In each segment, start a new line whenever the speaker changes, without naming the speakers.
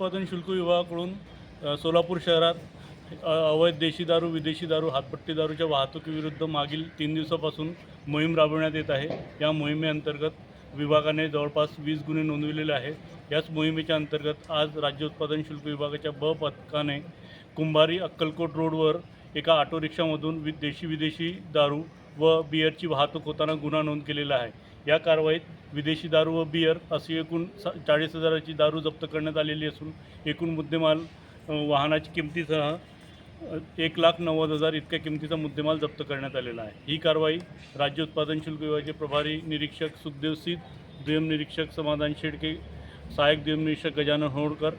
उत्पादन शुल्क विभागाकडून सोलापूर शहरात अवैध देशी दारू विदेशी दारू हातपट्टी दारूच्या वाहतुकीविरुद्ध मागील तीन दिवसापासून मोहीम राबवण्यात येत आहे. या मोहिमेअंतर्गत विभागाने जवळपास वीस गुन्हे नोंदविलेले आहेत. याच मोहिमेच्या अंतर्गत आज राज्य उत्पादन शुल्क विभागाच्या ब पथकाने कुंभारी अक्कलकोट रोडवर एका ऑटो रिक्षामधून वि देशी विदेशी दारू व बियरची वाहतूक होताना गुन्हा नोंद केलेला आहे. या कारवाईत विदेशी दारू व बियर अशी एकूण स चाळीस हजाराची दारू जप्त करण्यात आलेली असून एकूण मुद्देमाल वाहनाची किमतीसह एक लाख नव्वद हजार इतक्या किमतीचा मुद्देमाल जप्त करण्यात आलेला आहे. ही कारवाई राज्य उत्पादन शुल्क विभागाचे प्रभारी निरीक्षक सुखदेव सित दुय्यम निरीक्षक समाधान शेडके सहाय्यक दुय्यम निरीक्षक गजानन होळकर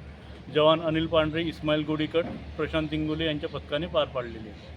जवान अनिल पांढरे इस्माईल गोडीकट प्रशांत इंगोले यांच्या पथकाने पार पाडलेली आहे